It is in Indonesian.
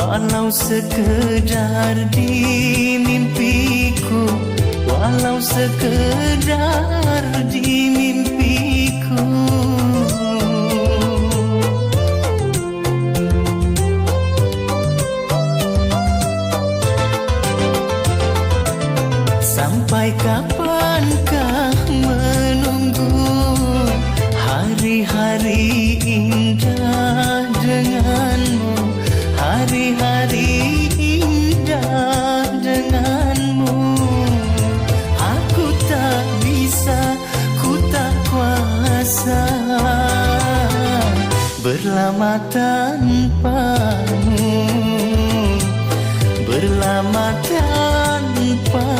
Walau sekedar di mimpiku Walau sekedar di mimpiku. Sampai kapankah Hari-hari indah denganmu. Aku tak bisa, ku tak kuasa. Berlama tanpamu. Berlama tanpamu